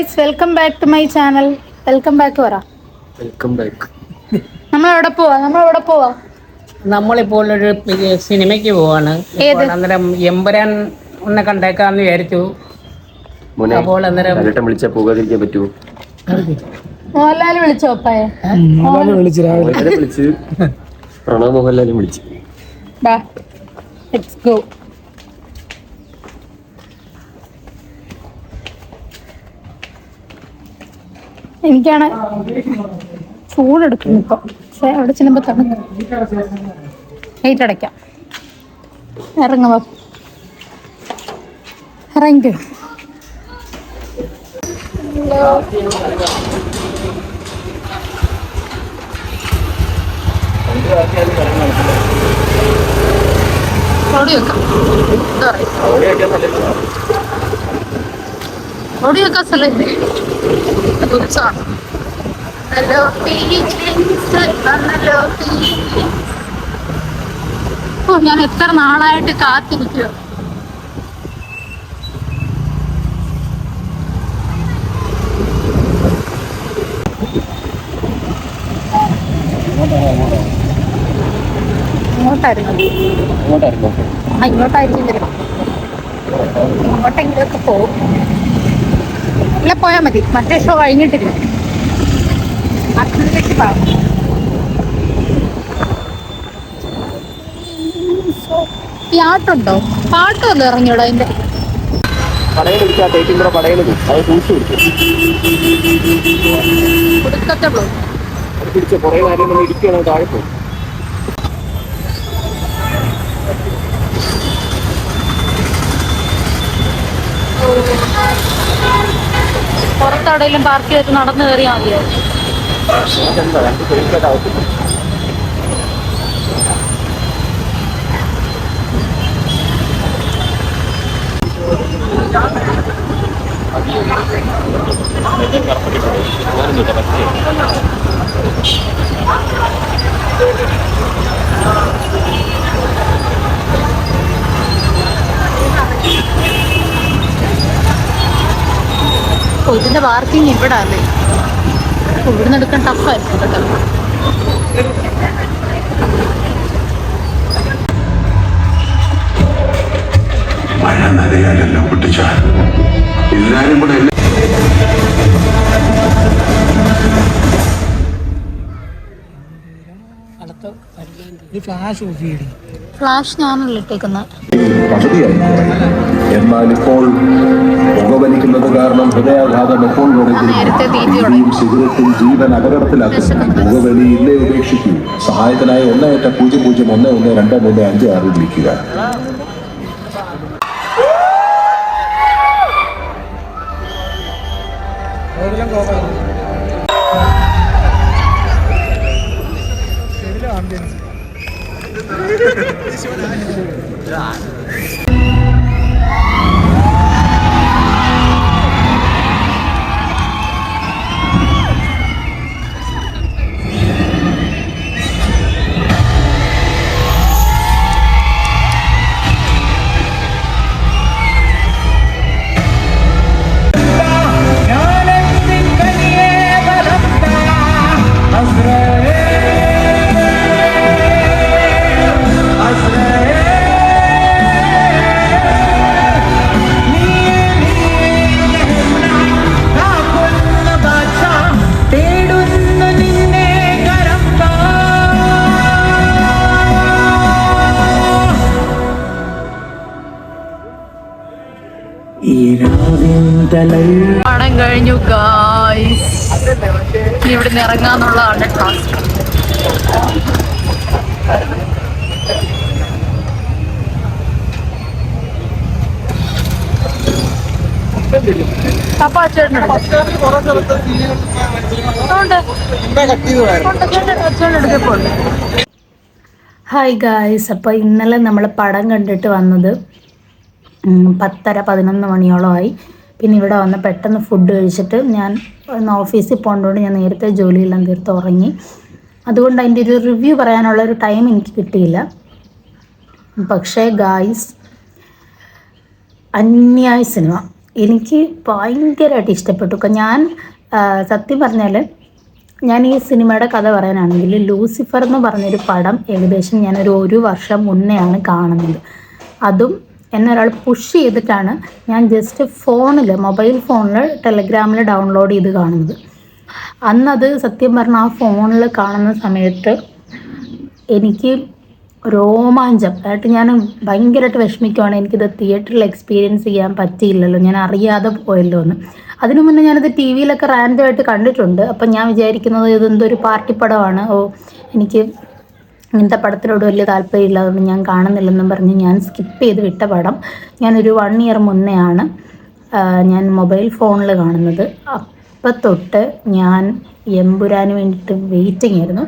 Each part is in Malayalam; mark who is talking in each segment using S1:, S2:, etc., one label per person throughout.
S1: Guys welcome back to my channel welcome back പറ
S2: വെൽക്കം ബാക്ക്
S1: നമ്മൾ എവിടെ പോവാ? നമ്മൾ എവിടെ പോവാ?
S3: നമ്മളിപ്പോൾ ഒരു സിനിമയ്ക്ക് പോവാണ്. അന്നേരം എമ്പുരാൻ ഒന്ന് കണ്ടേക്കാന്ന് വിചാരിച്ചു.
S2: മോനെ
S3: അപ്പോൾ അന്നേരം
S2: ലാലേട്ടൻ വിളിച്ചാ പോകാതിരിക്കാൻ പറ്റുമോ
S1: മോഹൻലാൽ വിളിച്ചോ അപ്പായെ?
S2: രാവിലെ. വിളിച്ചു. പ്രണവ് മോഹൻലാലും വിളിച്ചു.
S1: ബാ ലെറ്റ്സ് ഗോ എനിക്കാണ് ചൂടെടുക്കുന്നു ഇപ്പൊ. പക്ഷേ അവിടെ ചെല്ലുമ്പോ തണുക്കും. ലൈറ്റ് അടയ്ക്കാം. ഇറങ്ങുക ഇറങ്ങിക്കോ ഓടിയൊക്കെ വെക്കാം. സ്ഥലമില്ലേ. ദുരിസാണ് ഹലോ ഹലോ ഓ ഞാൻ എത്ര നാളായിട്ട് കാത്തിരിക്കുക ഇങ്ങോട്ടായിരുന്നു. ആ ഇങ്ങോട്ടായിരിക്കും വരും ഇങ്ങോട്ടെങ്കിലൊക്കെ പോകും ഇല്ല പോയാൽ മതി. മറ്റേ ഷോ കഴിഞ്ഞിട്ടില്ല. അതിലേക്ക് പാട്ട് പാട്ടുണ്ടോ? പാട്ടൊന്നും ഇറങ്ങിയോടോ അതിന്റെ
S2: പടയിൽ അത് സൂക്ഷിച്ചു പിടിച്ചു അത് കുറേ കാര്യം നമ്മൾ ഇരിക്കണം താഴെ പോകും
S1: പുറത്തെവിടെയെങ്കിലും പാർക്ക് ചെയ്തിട്ട് നടന്നു കയറിയാൽ മതിയോ?
S2: എന്താ രണ്ട് പേരിക്കാത്ത ആവശ്യം
S1: ഓ ഇതിന്റെ പാർക്കിംഗ് ഇവിടെ അല്ലേ ഇവിടുന്ന് എടുക്കാൻ ടഫായിരിക്കും കേട്ടോ.
S4: മഴ നനയാലല്ലോ കുട്ടിച്ച. എല്ലാരും കൂടെ
S1: ഫ്ലാഷ് ഞാനല്ലേ ഇട്ടേക്കുന്നത്
S4: എന്നാൽ ഇപ്പോൾ പുകവലിക്കുന്നത് കാരണം ഹൃദയാഘാതം എപ്പോൾ
S1: ഞാൻ
S4: സിഗരറ്റിൽ ജീവൻ അപകടത്തിലാക്കുന്നു പുകവലി ഇല്ലേ ഉപേക്ഷിക്കൂ. സഹായത്തിനായി ഒന്ന് എട്ട് പൂജ്യം പൂജ്യം ഒന്ന് ഒന്ന് രണ്ട് മൂന്ന് അഞ്ച് ആറ് വിളിക്കുക.
S1: പണം കഴിഞ്ഞു ഗായ്സ് ഇവിടുന്ന് ഇറങ്ങാന്നുള്ളതാണ് ടാസ്ക് പപ്പാ ചേട്ടൻ ഹായ് ഗായ്സ് അപ്പോൾ ഇന്നലെ നമ്മൾ പടം കണ്ടിട്ട് വന്നത് പത്തര പതിനൊന്ന് മണിയോളമായി പിന്നെ ഇവിടെ വന്ന് പെട്ടെന്ന് ഫുഡ് കഴിച്ചിട്ട് ഞാൻ ഓഫീസിൽ പോകേണ്ടതുകൊണ്ട് ഞാൻ നേരത്തെ ജോലിയെല്ലാം തീർത്ത് ഉറങ്ങി. അതുകൊണ്ട് അതിന്റെ ഒരു റിവ്യൂ പറയാനുള്ള ഒരു ടൈം എനിക്ക് കിട്ടിയില്ല. പക്ഷേ ഗായ്സ് അന്യായ സിനിമ എനിക്ക് ഭയങ്കരമായിട്ട് ഇഷ്ടപ്പെട്ടു. ഞാൻ സത്യം പറഞ്ഞാൽ ഞാൻ ഈ സിനിമയുടെ കഥ പറയാനാണെങ്കിൽ ലൂസിഫർ എന്ന് പറഞ്ഞൊരു പടം ഏകദേശം ഞാനൊരു ഒരു വർഷം മുന്നെയാണ് കാണുന്നത്. അതും എന്നെ ഒരാൾ പുഷ് ചെയ്തിട്ടാണ് ഞാൻ ജസ്റ്റ് ഫോണിൽ മൊബൈൽ ഫോണിൽ ടെലഗ്രാമിൽ ഡൗൺലോഡ് ചെയ്ത് കാണുന്നത്. അന്നത് സത്യം പറഞ്ഞാൽ ആ ഫോണിൽ കാണുന്ന സമയത്ത് എനിക്ക് രോമാഞ്ചം. ആയിട്ട് ഞാൻ ഭയങ്കരമായിട്ട് വിഷമിക്കുവാണ്. എനിക്കിത് തിയേറ്ററിൽ എക്സ്പീരിയൻസ് ചെയ്യാൻ പറ്റിയില്ലല്ലോ. ഞാൻ അറിയാതെ പോയല്ലോ എന്ന് അതിനു മുന്നേ ഞാനത് ടി വിയിലൊക്കെ റാൻഡമായിട്ട് കണ്ടിട്ടുണ്ട്. അപ്പം ഞാൻ വിചാരിക്കുന്നത് ഇതെന്തൊരു പാർട്ടി പടമാണ്. ഓ എനിക്ക് ഇങ്ങനത്തെ പടത്തിനോട് വലിയ താല്പര്യമില്ലാതുകൊണ്ട് ഞാൻ കാണുന്നില്ലെന്നും പറഞ്ഞ് ഞാൻ സ്കിപ്പ് ചെയ്ത് വിട്ട പടം. ഞാനൊരു വൺ ഇയർ മുന്നേ ആണ് ഞാൻ മൊബൈൽ ഫോണിൽ കാണുന്നത്. അപ്പം തൊട്ട് ഞാൻ എമ്പുരാന് വേണ്ടിയിട്ട് വെയിറ്റിംഗ് ആയിരുന്നു.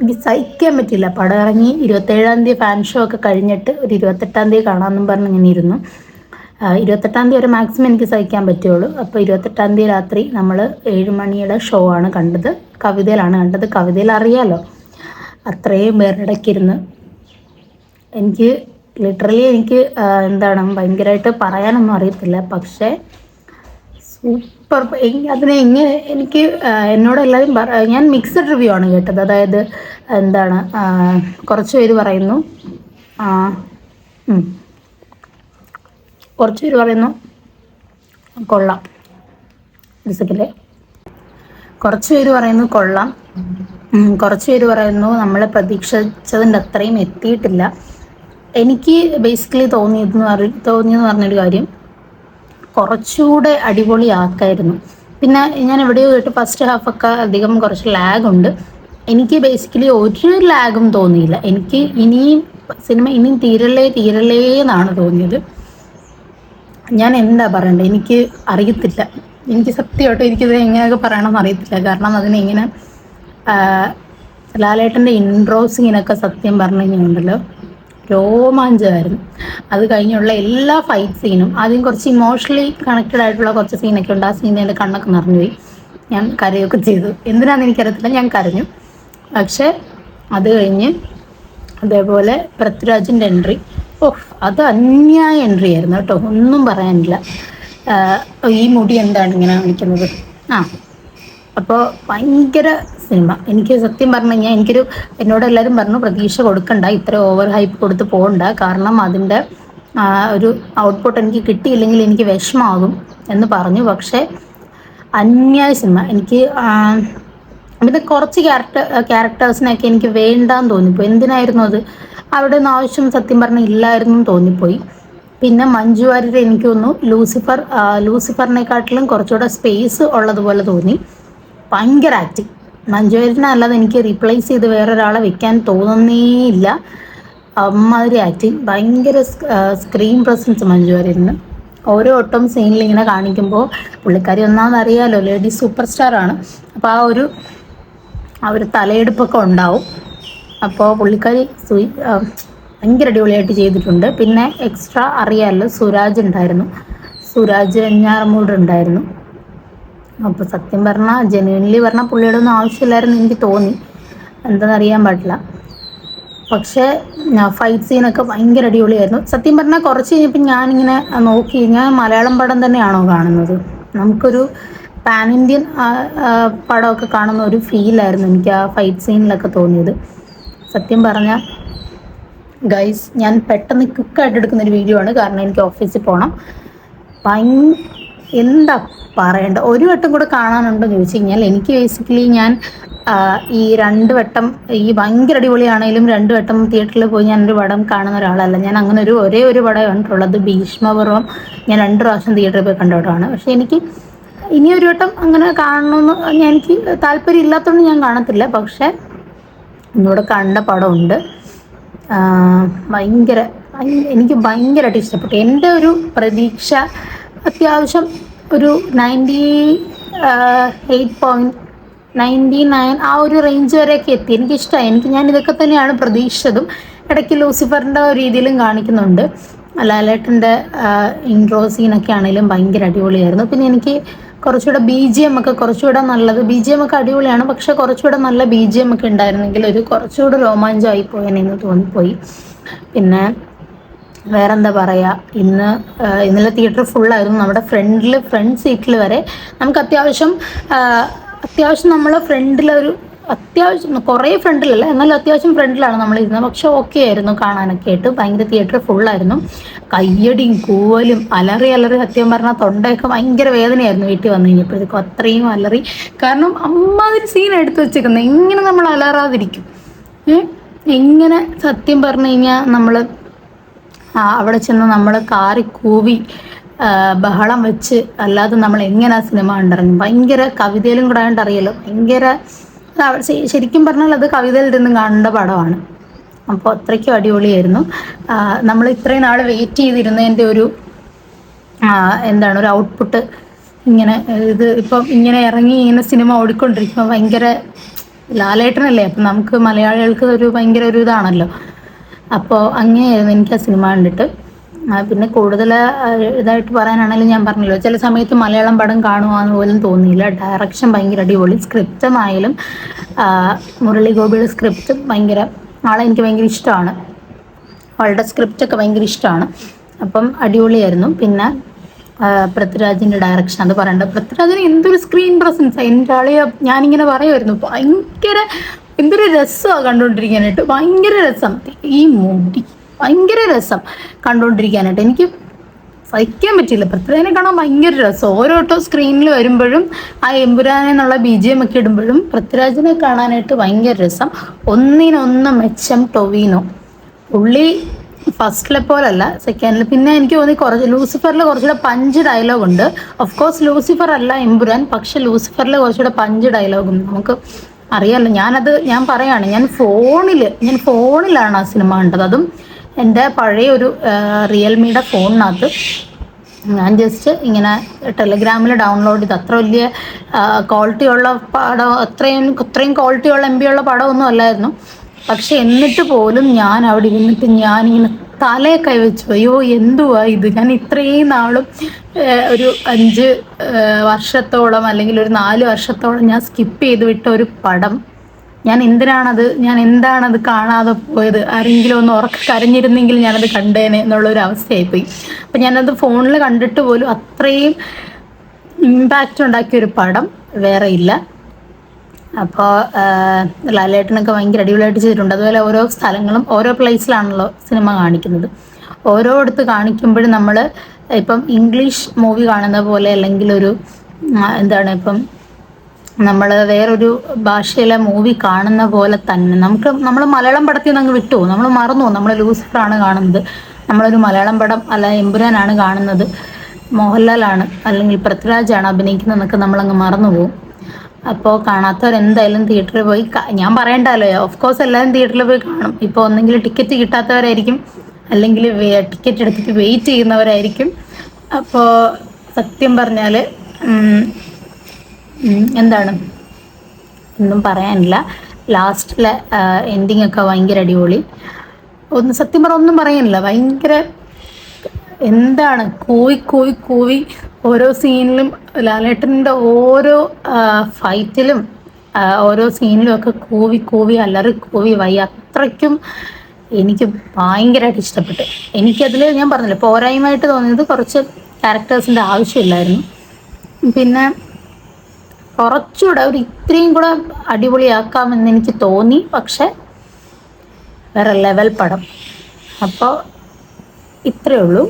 S1: എനിക്ക് സഹിക്കാൻ പറ്റില്ല പടം ഇറങ്ങി ഇരുപത്തേഴാം തീയതി ഫാൻ ഷോ ഒക്കെ കഴിഞ്ഞിട്ട് ഒരു ഇരുപത്തെട്ടാം തീയതി കാണാമെന്നും പറഞ്ഞ് ഞാൻ ഇരുന്നു. ഇരുപത്തെട്ടാം തീയതി വരെ മാക്സിമം എനിക്ക് സഹിക്കാൻ പറ്റുള്ളൂ. അപ്പോൾ ഇരുപത്തെട്ടാം തീയതി രാത്രി നമ്മൾ ഏഴ് മണിയുടെ ഷോ ആണ് കണ്ടത്. കവിതയിലാണ് കണ്ടത്. കവിതയിൽ അറിയാലോ. അത്രയും പേരിടയ്ക്കിരുന്ന്. എനിക്ക് ലിറ്ററലി എനിക്ക് എന്താണ് ഭയങ്കരമായിട്ട് പറയാനൊന്നും അറിയത്തില്ല. പക്ഷേ സൂപ്പർ അതിനെ എങ്ങനെ എനിക്ക് എന്നോട് എല്ലാവരും പറ ഞാൻ മിക്സഡ് റിവ്യൂ ആണ് കേട്ടത്. അതായത് എന്താണ് കുറച്ച് പേര് പറയുന്നു. കുറച്ച് പേര് പറയുന്നു. കൊള്ളാം. സെക്കൻഡ് കുറച്ച് പേര് പറയുന്നു കൊള്ളാം. കുറച്ച് പേര് പറയുന്നു നമ്മൾ പ്രതീക്ഷിച്ചതിന്റെ അത്രയും എത്തിയിട്ടില്ല. എനിക്ക് ബേസിക്കലി തോന്നിയതെന്ന് പറ തോന്നിയെന്ന് പറഞ്ഞൊരു കാര്യം കുറച്ചുകൂടെ അടിപൊളിയാക്കായിരുന്നു പിന്നെ ഞാൻ എവിടെയോ കേട്ട് ഫസ്റ്റ് ഹാഫൊക്കെ അധികം കുറച്ച് ലാഗ് ഉണ്ട്. എനിക്ക് ബേസിക്കലി ഒരു ലാഗും തോന്നിയില്ല. എനിക്ക് ഇനിയും സിനിമ ഇനിയും തീരല്ലേ തീരല്ലേ എന്നാണ് തോന്നിയത്. ഞാൻ എന്താ പറയണ്ടത് എനിക്ക് അറിയത്തില്ല. എനിക്ക് സത്യമായിട്ട് എനിക്കിത് എങ്ങനെയൊക്കെ പറയണമെന്ന് അറിയത്തില്ല. കാരണം അതിനെങ്ങനെ ലാലേട്ടന്റെ ഇൻട്രോസിങ്ങിനൊക്കെ സത്യം പറഞ്ഞു കഴിഞ്ഞുണ്ടല്ലോ രോമാഞ്ചമായിരുന്നു. അത് കഴിഞ്ഞുള്ള എല്ലാ ഫൈറ്റ് സീനും ആദ്യം കുറച്ച് ഇമോഷണലി കണക്റ്റഡ് ആയിട്ടുള്ള കുറച്ച് സീനൊക്കെ ഉണ്ട്. ആ സീനിൽ എന്റെ കണ്ണൊക്കെ നിറഞ്ഞുപോയി ഞാൻ കരയൊക്കെ ചെയ്തു. എന്തിനാണെന്ന് എനിക്കറിയത്തില്ല. ഞാൻ കരഞ്ഞു. പക്ഷെ അത് കഴിഞ്ഞ് അതേപോലെ പൃഥ്വിരാജിന്റെ എൻട്രി ഓഹ് അത് അന്യായ എൻട്രി ആയിരുന്നു കേട്ടോ. ഒന്നും പറയാനില്ല. ഈ മുടി എന്താണ് ഇങ്ങനെ കാണിക്കുന്നത്? ആ അപ്പോൾ ഭയങ്കര സിനിമ. എനിക്ക് സത്യം പറഞ്ഞു കഴിഞ്ഞാൽ എനിക്കൊരു എന്നോട് എല്ലാവരും പറഞ്ഞു പ്രതീക്ഷ കൊടുക്കണ്ട ഇത്ര ഓവർ ഹൈപ്പ് കൊടുത്ത് പോകണ്ട. കാരണം അതിന്റെ ഒരു ഔട്ട്പുട്ട് എനിക്ക് കിട്ടിയില്ലെങ്കിൽ എനിക്ക് വിഷമാകും എന്ന് പറഞ്ഞു. പക്ഷേ അന്യായ സിനിമ. എനിക്ക് പിന്നെ കുറച്ച് ക്യാരക്ടർ ക്യാരക്ടേഴ്സിനെയൊക്കെ എനിക്ക് വേണ്ടാന്ന് തോന്നിപ്പോയി. എന്തിനായിരുന്നു അത്? അവിടെ ഒന്നും ആവശ്യം സത്യം പറഞ്ഞാൽ ഇല്ലായിരുന്നു തോന്നിപ്പോയി. പിന്നെ മഞ്ജു വാര്യർ എനിക്ക് തോന്നുന്നു ലൂസിഫർ ലൂസിഫറിനെക്കാട്ടിലും കുറച്ചുകൂടെ സ്പേസ് ഉള്ളതുപോലെ തോന്നി. ഭയങ്കര ആക്ടിങ് മഞ്ജു വാര്യറിനെ അല്ലാതെ എനിക്ക് റീപ്ലേസ് ചെയ്ത് വേറൊരാളെ വെക്കാൻ തോന്നുന്നേയില്ല. അമ്മാതിരി ആക്ടിങ് ഭയങ്കര സ്ക്രീൻ പ്രസൻസ് മഞ്ജു ഓരോ ഒട്ടും സീനിൽ ഇങ്ങനെ കാണിക്കുമ്പോൾ പുള്ളിക്കാരി ഒന്നാമത് അറിയാലോ ലേഡി സൂപ്പർ സ്റ്റാർ ആണ്. അപ്പോൾ ആ ഒരു ആ ഒരു തലയെടുപ്പൊക്കെ ഉണ്ടാവും. അപ്പോൾ പുള്ളിക്കാരി ഭയങ്കര അടിപൊളിയായിട്ട് ചെയ്തിട്ടുണ്ട്. പിന്നെ എക്സ്ട്രാ അറിയാമല്ലോ സുരാജ് ഉണ്ടായിരുന്നു. സുരാജ് അഞ്ഞാറമൂട് ഉണ്ടായിരുന്നു. അപ്പോൾ സത്യം പറഞ്ഞാൽ ജെന്യൂൻലി പറഞ്ഞാൽ പുള്ളിയുടെ ഒന്നും ആവശ്യമില്ലായിരുന്നു എനിക്ക് തോന്നി. എന്താണെന്ന് അറിയാൻ പാടില്ല. പക്ഷെ ഫൈറ്റ് സീനൊക്കെ ഭയങ്കര അടിപൊളിയായിരുന്നു. സത്യം പറഞ്ഞാൽ കുറച്ച് കഴിഞ്ഞപ്പോൾ ഞാനിങ്ങനെ നോക്കി ഞാൻ മലയാളം പടം തന്നെയാണോ കാണുന്നത്? നമുക്കൊരു പാൻ ഇന്ത്യൻ പടമൊക്കെ കാണുന്ന ഒരു ഫീലായിരുന്നു എനിക്ക് ആ ഫൈറ്റ് സീനിലൊക്കെ തോന്നിയത്. സത്യം പറഞ്ഞാൽ ഗൈസ് ഞാൻ പെട്ടെന്ന് ക്വിക്കായിട്ട് എടുക്കുന്നൊരു വീഡിയോ ആണ്. കാരണം എനിക്ക് ഓഫീസിൽ പോകണം ഭയ എന്താ പറയണ്ട ഒരു വട്ടം കൂടെ കാണാനുണ്ടോ ചോദിച്ചു കഴിഞ്ഞാൽ എനിക്ക് ബേസിക്കലി ഞാൻ ഈ രണ്ട് വട്ടം ഈ ഭയങ്കര അടിപൊളിയാണെങ്കിലും രണ്ട് വട്ടം തിയേറ്ററിൽ പോയി ഞാൻ ഒരു പടം കാണുന്ന ഒരാളല്ല. ഞാൻ അങ്ങനെ ഒരു ഒരേ ഒരു പടം കണ്ടിട്ടുള്ളത് ഭീഷ്മപർവം ഞാൻ രണ്ട് പ്രാവശ്യം തിയേറ്ററിൽ പോയി കണ്ട പക്ഷേ എനിക്ക് ഇനി ഒരു വട്ടം അങ്ങനെ കാണണമെന്ന് എനിക്ക് താല്പര്യം ഇല്ലാത്തതുകൊണ്ട് ഞാൻ കാണത്തില്ല. പക്ഷെ ഇന്നിവിടെ കണ്ട പടമുണ്ട്. ഭയങ്കര എനിക്ക് ഭയങ്കരമായിട്ട് ഇഷ്ടപ്പെട്ടു. എന്റെ ഒരു പ്രതീക്ഷ അത്യാവശ്യം ഒരു ninety eight point ninety nine ആ ഒരു റേഞ്ച് വരെയൊക്കെ എത്തി. എനിക്കിഷ്ടമായി എനിക്ക് ഞാൻ ഇതൊക്കെ തന്നെയാണ് പ്രതീക്ഷിച്ചതും. ഇടയ്ക്ക് ലൂസിഫറിന്റെ രീതിയിലും കാണിക്കുന്നുണ്ട്. ലാലേട്ടന്റെ ഇൻട്രോ സീനൊക്കെ ആണെങ്കിലും ഭയങ്കര അടിപൊളിയായിരുന്നു. പിന്നെ എനിക്ക് കുറച്ചുകൂടെ ബി ജി എം ഒക്കെ കുറച്ചുകൂടെ നല്ലത്. ബി ജി എം ഒക്കെ അടിപൊളിയാണ്. പക്ഷെ കുറച്ചുകൂടെ നല്ല ബി ജി എം ഒക്കെ ഉണ്ടായിരുന്നെങ്കിൽ ഒരു കുറച്ചുകൂടെ രോമാഞ്ചമായി പോയെന്ന് തോന്നിപ്പോയി. പിന്നെ വേറെന്താ പറയുക ഇന്ന് ഇന്നലെ തിയേറ്റർ ഫുള്ളായിരുന്നു നമ്മുടെ ഫ്രണ്ടിൽ ഫ്രണ്ട് സീറ്റിൽ വരെ നമുക്ക് അത്യാവശ്യം അത്യാവശ്യം നമ്മളെ ഫ്രണ്ടിലൊരു അത്യാവശ്യം കുറേ ഫ്രണ്ടിലല്ല എന്നാലും അത്യാവശ്യം ഫ്രണ്ടിലാണ് നമ്മൾ ഇരുന്നത്. പക്ഷെ ഓക്കെ ആയിരുന്നു കാണാനൊക്കെ ആയിട്ട്. ഭയങ്കര തിയേറ്റർ ഫുള്ളായിരുന്നു കയ്യടിയും കൂവലും അലറി അലറി സത്യം പറഞ്ഞാൽ തൊണ്ടയൊക്കെ ഭയങ്കര വേദനയായിരുന്നു വീട്ടിൽ വന്നു കഴിഞ്ഞപ്പോഴത്തേക്കും. അത്രയും അലറി. കാരണം അമ്മാതിരി സീൻ എടുത്തു വെച്ചേക്കുന്നത് എങ്ങനെ നമ്മൾ അലറാതിരിക്കും? എങ്ങനെ സത്യം പറഞ്ഞു കഴിഞ്ഞാൽ നമ്മൾ അവിടെ ചെന്ന് നമ്മൾ കാറി കൂവി ബഹളം വെച്ച് അല്ലാതെ നമ്മൾ എങ്ങനെ ആ സിനിമ കണ്ടിറങ്ങും ഭയങ്കര കവിതയിലും കൂടെ ആയിട്ട് അറിയാലോ? ഭയങ്കര ശരിക്കും പറഞ്ഞാൽ അത് കവിതയിൽ നിന്ന് കണ്ട പടമാണ്. അപ്പോൾ അത്രയ്ക്കും അടിപൊളിയായിരുന്നു. നമ്മൾ ഇത്രയും നാൾ വെയിറ്റ് ചെയ്തിരുന്നതിന്റെ ഒരു എന്താണ് ഒരു ഔട്ട്പുട്ട് ഇങ്ങനെ ഇത് ഇപ്പം ഇങ്ങനെ ഇറങ്ങി ഇങ്ങനെ സിനിമ ഓടിക്കൊണ്ടിരിക്കുമ്പോൾ ഭയങ്കര ലാലേട്ടനല്ലേ? അപ്പം നമുക്ക് മലയാളികൾക്ക് ഒരു ഭയങ്കര ഒരു ഇതാണല്ലോ. അപ്പോൾ അങ്ങനെയായിരുന്നു എനിക്ക് ആ സിനിമ കണ്ടിട്ട്. പിന്നെ കൂടുതൽ ഇതായിട്ട് പറയാനാണെങ്കിലും ഞാൻ പറഞ്ഞല്ലോ ചില സമയത്ത് മലയാളം പടം കാണുവാന്ന് പോലും തോന്നിയില്ല. ഡയറക്ഷൻ ഭയങ്കര അടിപൊളി സ്ക്രിപ്റ്റുമായാലും മുരളി ഗോപിയുടെ സ്ക്രിപ്റ്റ് ഭയങ്കര ആളെ എനിക്ക് ഭയങ്കര ഇഷ്ടമാണ്. അവളുടെ സ്ക്രിപ്റ്റൊക്കെ ഭയങ്കര ഇഷ്ടമാണ്. അപ്പം അടിപൊളിയായിരുന്നു. പിന്നെ പൃഥ്വിരാജിന്റെ ഡയറക്ഷൻ അത് പറയണ്ട. പൃഥ്വിരാജിന് എന്തൊരു സ്ക്രീൻ പ്രസൻസ് എന്റെ ആളെ ഞാനിങ്ങനെ പറയുമായിരുന്നു ഭയങ്കര എന്തൊരു രസമാണ് കണ്ടുകൊണ്ടിരിക്കാനായിട്ട് ഭയങ്കര രസം. ഈ മുടി. ഭയങ്കര രസം കണ്ടുകൊണ്ടിരിക്കാനായിട്ട് എനിക്ക് സഹിക്കാൻ പറ്റില്ല പൃഥ്വിരാജിനെ കാണാൻ ഭയങ്കര രസം. ഓരോ സ്ക്രീനിൽ വരുമ്പോഴും ആ എമ്പുരാനെ എന്നുള്ള ബി ജി എം ഒക്കെ ഇടുമ്പോഴും പൃഥ്വിരാജിനെ കാണാനായിട്ട് ഭയങ്കര രസം. ഒന്നിനൊന്ന് മെച്ചം ടൊവീനോ. പുള്ളി ഫസ്റ്റിലെ പോലല്ല സെക്കൻഡിൽ പിന്നെ എനിക്ക് തോന്നി കുറച്ച് ലൂസിഫറിൽ കുറച്ചുകൂടെ പഞ്ച് ഡയലോഗ് ഉണ്ട്. ഓഫ് കോഴ്സ് ലൂസിഫർ അല്ല എമ്പുരാൻ പക്ഷെ ലൂസിഫറിൽ കുറച്ചുകൂടെ പഞ്ച് ഡയലോഗും നമുക്ക് അറിയാമല്ലോ ഞാനത് ഞാൻ പറയാണ് ഞാൻ ഫോണിൽ ഞാൻ ഫോണിലാണ് ആ സിനിമ കണ്ടത്. അതും എന്റെ പഴയ ഒരു റിയൽമിയുടെ ഫോണിനകത്ത്. ഞാൻ ജസ്റ്റ് ഇങ്ങനെ ടെലഗ്രാമിൽ ഡൗൺലോഡ് ചെയ്ത് അത്ര വലിയ ക്വാളിറ്റിയുള്ള പടം അത്രയും അത്രയും ക്വാളിറ്റി ഉള്ള എം ബി ഉള്ള പടമൊന്നും അല്ലായിരുന്നു. പക്ഷെ എന്നിട്ട് പോലും ഞാൻ അവിടെ ഇരുന്നിട്ട് ഞാനിങ്ങനെ തലയെ കൈവച്ചു അയ്യോ എന്തുവാ ഇത്? ഞാൻ ഇത്രയും നാളും ഒരു അഞ്ച് വർഷത്തോളം അല്ലെങ്കിൽ ഒരു നാല് വർഷത്തോളം ഞാൻ സ്കിപ്പ് ചെയ്ത് വിട്ട ഒരു പടം. ഞാൻ എന്തിനാണത്? ഞാൻ എന്താണത് കാണാതെ പോയത്? ആരെങ്കിലും ഒന്ന് ഉറക്ക കരഞ്ഞിരുന്നെങ്കിൽ ഞാനത് കണ്ടേനെ എന്നുള്ളൊരു അവസ്ഥയായിപ്പോയി. അപ്പം ഞാനത് ഫോണിൽ കണ്ടിട്ട് പോലും അത്രയും ഇമ്പാക്റ്റ് ഉണ്ടാക്കിയ ഒരു പടം വേറെ ഇല്ല. അപ്പോൾ ലാലേട്ടനൊക്കെ ഭയങ്കര അടിപൊളിയായിട്ട് ചെയ്തിട്ടുണ്ട്. അതുപോലെ ഓരോ സ്ഥലങ്ങളും ഓരോ പ്ലേസിലാണല്ലോ സിനിമ കാണിക്കുന്നത്. ഓരോ അടുത്ത് കാണിക്കുമ്പോഴും നമ്മൾ ഇപ്പം ഇംഗ്ലീഷ് മൂവി കാണുന്ന പോലെ അല്ലെങ്കിൽ ഒരു എന്താണ് ഇപ്പം നമ്മൾ വേറൊരു ഭാഷയിലെ മൂവി കാണുന്ന പോലെ തന്നെ നമുക്ക് നമ്മൾ മലയാളം പടത്തിൽ നിന്ന് അങ്ങ് വിട്ടു നമ്മൾ മറന്നു നമ്മൾ ലൂസിഫറാണ് കാണുന്നത്. നമ്മളൊരു മലയാളം പടം അല്ല എമ്പുരാനാണ് കാണുന്നത്. മോഹൻലാലാണ് അല്ലെങ്കിൽ പൃഥ്വിരാജാണ് അഭിനയിക്കുന്നതെന്നൊക്കെ നമ്മളങ്ങ് മറന്നു പോകും. അപ്പോൾ കാണാത്തവരെന്തായാലും തിയേറ്ററിൽ പോയി ഞാൻ പറയണ്ടല്ലോ ഓഫ് കോഴ്സ് എല്ലാവരും തിയേറ്ററിൽ പോയി കാണും. ഇപ്പോൾ ഒന്നെങ്കിൽ ടിക്കറ്റ് കിട്ടാത്തവരായിരിക്കും. അല്ലെങ്കിൽ ടിക്കറ്റ് എടുത്തിട്ട് വെയിറ്റ് ചെയ്യുന്നവരായിരിക്കും. അപ്പോൾ സത്യം പറഞ്ഞാൽ എന്താണ്? ഒന്നും പറയാനില്ല. ലാസ്റ്റിലെ എൻഡിങ് ഒക്കെ ഭയങ്കര അടിപൊളി. ഒന്ന് സത്യം പറഞ്ഞ ഒന്നും പറയാനില്ല. ഭയങ്കര എന്താണ്? കൂവി കൂവി കൂവി ഓരോ സീനിലും ലാലേട്ടന്റെ ഓരോ ഫൈറ്റിലും ഓരോ സീനിലും ഒക്കെ കൂവി കൂവി അലറി കൂവി വയ്യ അത്രയ്ക്കും എനിക്ക് ഭയങ്കരമായിട്ട് ഇഷ്ടപ്പെട്ടു. എനിക്കതിൽ ഞാൻ പറഞ്ഞില്ല പോരായ്മയായിട്ട് തോന്നിയത് കുറച്ച് ക്യാരക്ടേഴ്സിന്റെ ആവശ്യമില്ലായിരുന്നു. പിന്നെ കുറച്ചുകൂടെ ഒരു ഇത്രയും കൂടെ അടിപൊളിയാക്കാമെന്ന് എനിക്ക് തോന്നി പക്ഷെ വേറെ ലെവൽ പടം. അപ്പോൾ ഇത്രയേ ഉള്ളൂ.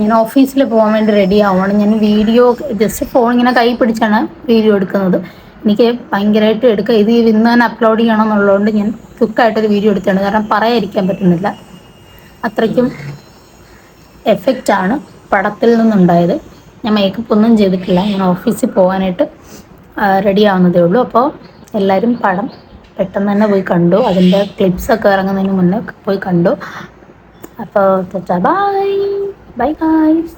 S1: ഞാൻ ഓഫീസിൽ പോകാൻ വേണ്ടി റെഡി ആവുകയാണ് ഞാൻ വീഡിയോ ജസ്റ്റ് ഫോൺ ഇങ്ങനെ കൈ പിടിച്ചാണ് വീഡിയോ എടുക്കുന്നത്. എനിക്ക് ഭയങ്കരമായിട്ട് എടുക്കുക ഇത് ഇന്ന് തന്നെ അപ്ലോഡ് ചെയ്യണം എന്നുള്ളതുകൊണ്ട് ഞാൻ ക്വിക്കായിട്ടൊരു വീഡിയോ എടുത്താണ് കാരണം പറയാതിരിക്കാൻ പറ്റുന്നില്ല. അത്രയ്ക്കും എഫക്റ്റാണ് പടത്തിൽ നിന്നുണ്ടായത്. ഞാൻ മേക്കപ്പ് ഒന്നും ചെയ്തിട്ടില്ല. ഞാൻ ഓഫീസിൽ പോകാനായിട്ട് റെഡി ആവുന്നതേ ഉള്ളൂ. അപ്പോൾ എല്ലാവരും പടം പെട്ടെന്ന് തന്നെ പോയി കണ്ടു. അതിന്റെ ക്ലിപ്സൊക്കെ ഇറങ്ങുന്നതിന് മുന്നേ പോയി കണ്ടു. അപ്പോൾ ബൈ ബൈ ഗായ്സ്